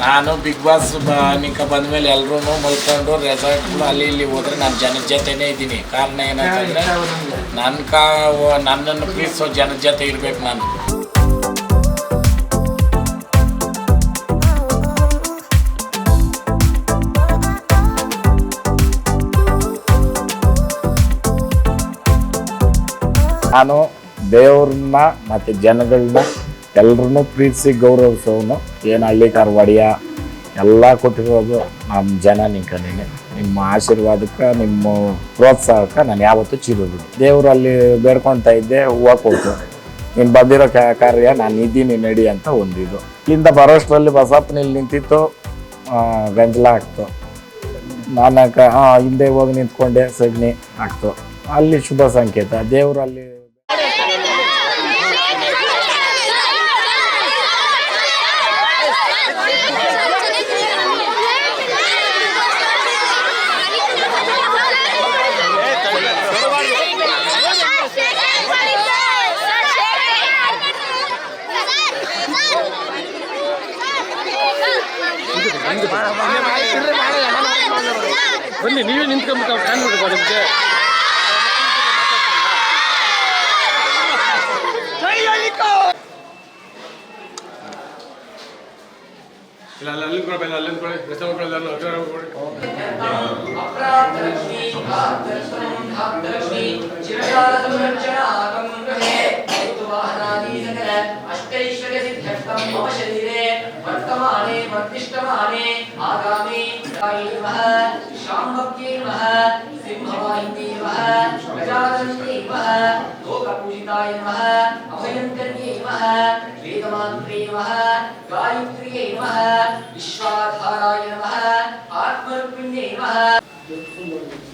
ನಾನು big boss ನಿಕ ಬಂದ ಮೇಲೆ ಎಲ್ಲರೂ ಮಲ್ಕೊಂಡು ರೆಸಾರ್ಟ್ಗಳು ಅಲ್ಲಿ ಇಲ್ಲಿ ಹೋದ್ರೆ ನಾನು ಜನದ ಜೊತೆನೇ ಇದ್ದೀನಿ. ಕಾರಣ ಏನಂತಂದ್ರೆ ನನ್ನ ಕಾ ನನ್ನನ್ನು ಪ್ರೀತಿಸೋ ಜನದ ಜೊತೆ ಇರ್ಬೇಕು ನಾನು. ನಾನು ದೇವ್ರನ್ನ ಮತ್ತು ಜನಗಳನ್ನ ಎಲ್ರನ್ನೂ ಪ್ರೀತಿಸಿ ಗೌರವಿಸೋನು. ಏನು ಹಳ್ಳಿಕಾರ ಒಡೆಯ ಎಲ್ಲ ಕೊಟ್ಟಿರೋದು ನಮ್ಮ ಜನ ನಿಂಕನೇನೆ ನಿಮ್ಮ ಆಶೀರ್ವಾದಕ್ಕೆ ನಿಮ್ಮ ಪ್ರೋತ್ಸಾಹಕ್ಕೆ ನಾನು ಯಾವತ್ತೂ ಚಿರೋದು ದೇವರು ಅಲ್ಲಿ ಬೇಡ್ಕೊಳ್ತಾ ಇದ್ದೆ ಹೂವು ಕೊಟ್ಟು ನೀನು ಬಂದಿರೋ ಕಾರ್ಯ ನಾನು ಇದ್ದೀನಿ ನಡಿ ಅಂತ ಒಂದಿದು ಇಲ್ಲಿಂದ ಬರೋಷ್ಟರಲ್ಲಿ ಬಸಪ್ಪನಲ್ಲಿ ನಿಂತಿತ್ತು ಗಂಜಲ ಆಗ್ತು ನಾನು ಆ, ಹಿಂದೆ ಹೋಗಿ ನಿಂತ್ಕೊಂಡೆ ಸಗಣಿ ಆಗ್ತು ಅಲ್ಲಿ ಶುಭ ಸಂಕೇತ. ದೇವರು ಬನ್ನಿ ನೀವೇ ನಿಂತ್ಕೊಂಡ್ಬಿಟ್ಟು ಅವ್ರು ಫ್ಯಾನ್ ನೋಡ್ಬೇಕು ನಿಮಗೆ ಇಲ್ಲ ಅಲ್ಲ ಅಲ್ಲಿ ಕೊಡ್ಬೇಡ ಅಲ್ಲಿ ಕೊಡಿ ರಸ್ತೆ ಕೊಡಲ್ಲ ಅಗ್ರ ಕೊಡಿ वर्तमाने वर्तिष्ठमाने आगामी शाम्भव्यै नमः सिंहवाहिन्यै नमः गजानन्यै नमः अभयङ्कर्यै नमः वेदमात्रे नमः गायत्र्यै नमः विश्वाधाराय नमः आत्मरूपिण्यै नमः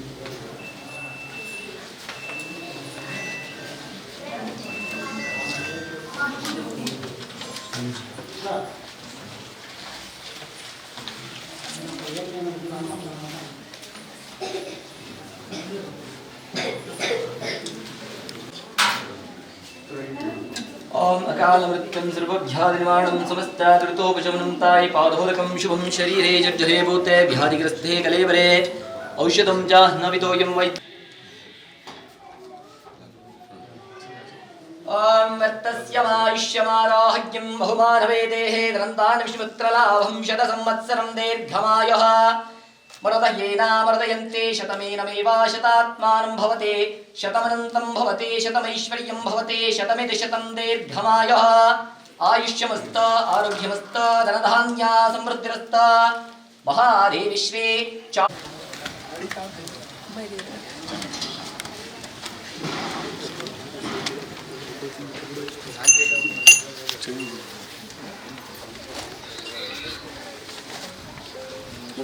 ॐ अकालमृत्युं सर्वभ्यादिनिवाणं समस्तादृतोपशमनं ताय पादोदकं शुभं शरीरे जर्जरे भूते व्याधिग्रस्ते कलेवरे। औषधं च न विदोऽयं वै ॐ वर्तस्यमायुष्यमाराह्यं बहुमानवेदेः दन्तान् विष्णुपुत्रलाभं शतसंवत्सरं दीर्घमायः। మృదయేనామృదయంతే శతమేనమేవాశతాత్మానం భవతే శతమనంతం భవతే శతమైశ్వర్యం భవతే శతమితి శతం దీర్ఘమాయ ఆయుష్యమస్త ఆరోగ్యమస్త ధనధాన్యా సమృద్ధిరస్త మహాదేవిశ్వే చా च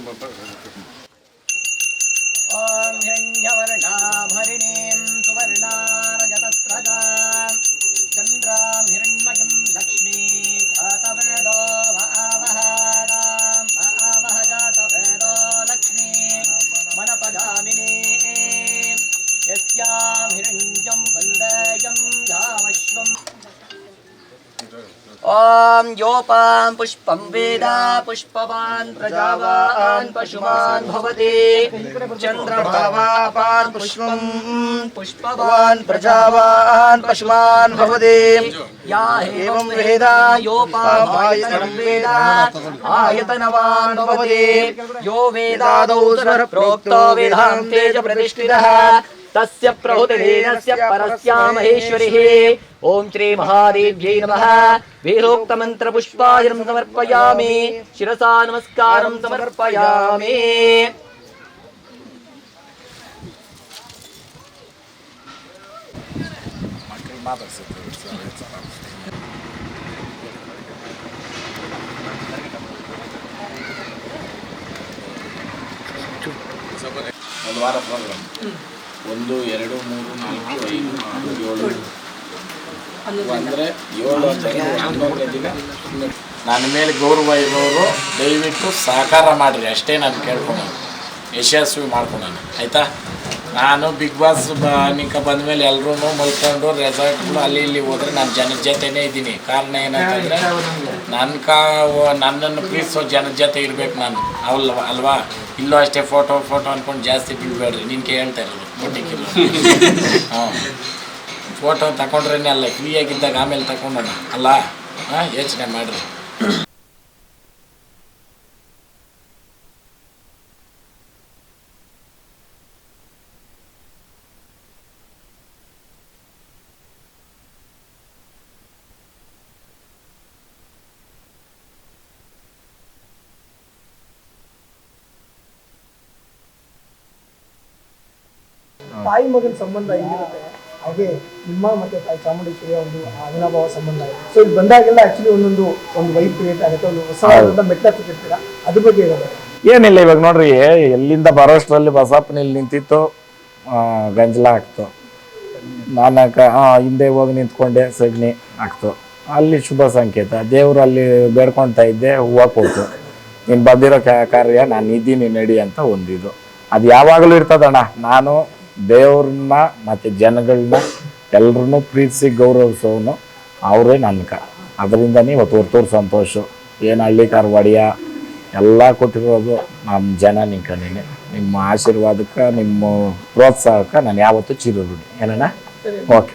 ॐ हिरण्यवर्णाभरिणीं सुवर्णारजतस्रजां चन्द्रां हिरण्मयं लक्ष्मी जातवेदो महावहारां महावह जातवेदो लक्ष्मी मनपगामिनी यस्यां हिरण्यं वन्देयं धामश्वम् ॐ योपां पुष्पं वेद पुष्पवान् प्रजावान् पशुमान् भवति। चन्द्रभावापान् पुष्पं, पुष्पवान् प्रजावान् पशुमान् भवति। या एवं वेद योपामायतनं वेद, आयतनवान् भवति। यो वेदादौ प्रोक्तो वेदान्ते च प्रतिष्ठितः। तस्य प्रहुतधेनस्य परस्या महेश्वरिः ॐ श्रीमहादेव्यै नमः वेदोक्तमन्त्रपुष्पायनं समर्पयामि शिरसा नमस्कारं समर्पयामि Agora, agora. ಒಂದು ಎರಡು ಮೂರು ನಾಲ್ಕು ಐದು ಆರು ಏಳು. ಅಂದರೆ ಏಳು ಹನ್ನೊಂದನೇ ದಿನ. ನನ್ನ ಮೇಲೆ ಗೌರವ ಇರೋರು ದಯವಿಟ್ಟು ಸಹಕಾರ ಮಾಡಿರಿ. ಅಷ್ಟೇ ನಾನು ಕೇಳ್ಕೊಳೋದು ಯಶಸ್ವಿ ಮಾಡ್ಕೊಳೋಣ ಆಯಿತಾ? ನಾನು ಬಿಗ್ ಬಾಸ್ ಬಾನಿಕ ಬಂದ ಮೇಲೆ ಎಲ್ಲರೂ ಮಲ್ಕೊಂಡು ರೆಸಾರ್ಟ್ಗಳು ಅಲ್ಲಿ ಇಲ್ಲಿ ಹೋದ್ರೆ ನಾನು ಜನ ಜೊತೆನೇ ಇದ್ದೀನಿ. ಕಾರಣ ಏನಂತಂದ್ರೆ ನನ್ನ ಕಾ ನನ್ನನ್ನು ಪ್ರೀತಿಸೋ ಜನ ಜೊತೆ ಇರ್ಬೇಕು ನಾನು. ಅಲ್ವ ಅಲ್ವಾ? ಇಲ್ಲೋ ಅಷ್ಟೇ ಫೋಟೋ ಫೋಟೋ ಅಂದ್ಕೊಂಡು ಜಾಸ್ತಿ ಬಿಡಬೇಡ್ರಿ. ನಿನ್ಗೆ ಹೇಳ್ತಾ ಇರೋದು. ಕೊಟ್ಟಿಕ್ಕಿಲ್ಲ ಹಾಂ ಫೋಟೋ ತಗೊಂಡ್ರೇನೆ ಅಲ್ಲ ಫ್ರೀಯಾಗಿದ್ದಾಗ ಆಮೇಲೆ ತಗೊಂಡೋಣ ಅಲ್ಲ? ಹಾಂ ಯೋಚನೆ ಮಾಡಿರಿ. ತಾಯಿ ಮಗನ ಸಂಬಂಧ ಹೆಂಗಿರುತ್ತೆ? ಹಾಗೆ ನಿಮ್ಮ ಮತ್ತೆ ತಾಯಿ ಚಾಮುಂಡೇಶ್ವರಿಯ ಒಂದು ಅವಿನಾಭಾವ ಸಂಬಂಧ ಸೊ ಇಲ್ಲಿ ಬಂದಾಗೆಲ್ಲ ಆಕ್ಚುಲಿ ಒಂದೊಂದು ಒಂದು ವೈಫ್ ಕ್ರಿಯೇಟ್ ಆಗುತ್ತೆ ಒಂದು ಹೊಸ ಮೆಟ್ಟ ಹತ್ತಿರ್ತೀರ ಅದ್ರ ಬಗ್ಗೆ ಏನಿಲ್ಲ ಇವಾಗ ನೋಡ್ರಿ ಎಲ್ಲಿಂದ ಬರೋಷ್ಟರಲ್ಲಿ ಬಸಪ್ಪನಲ್ಲಿ ನಿಂತಿತ್ತು ಗಂಜಲ ಹಾಕ್ತು. ನಾನು ಹಿಂದೆ ಹೋಗಿ ನಿಂತ್ಕೊಂಡೆ ಸಗಣಿ ಹಾಕ್ತು. ಅಲ್ಲಿ ಶುಭ ಸಂಕೇತ. ದೇವರು ಅಲ್ಲಿ ಬೇಡ್ಕೊಳ್ತಾ ಇದ್ದೆ ಹೂವು ಕೊಡ್ತು. ನೀನು ಬಂದಿರೋ ಕಾರ್ಯ ನಾನು ಇದ್ದೀನಿ ನಡಿ ಅಂತ ಒಂದಿದು ಅದು ಯಾವಾಗಲೂ ಇರ್ತದಣ್ಣ. ನಾನು ದೇವ್ರನ್ನ ಮತ್ತು ಜನಗಳನ್ನ ಎಲ್ರನ್ನೂ ಪ್ರೀತಿಸಿ ಗೌರವಿಸೋನು ಅವರೇ ನನ್ನ ಕ ಅದರಿಂದನೇ ಇವತ್ತು ಹೊರ್ತೂರು ಸಂತೋಷ. ಏನು ಹಳ್ಳಿ ಒಡೆಯ ಎಲ್ಲ ಕೊಟ್ಟಿರೋದು ನಮ್ಮ ಜನ ನಿಂಕನೇನೆ ನಿಮ್ಮ ಆಶೀರ್ವಾದಕ್ಕೆ ನಿಮ್ಮ ಪ್ರೋತ್ಸಾಹಕ್ಕೆ ನಾನು ಯಾವತ್ತೂ ಚಿರಋಣಿ. ಏನಣ್ಣ? ಓಕೆ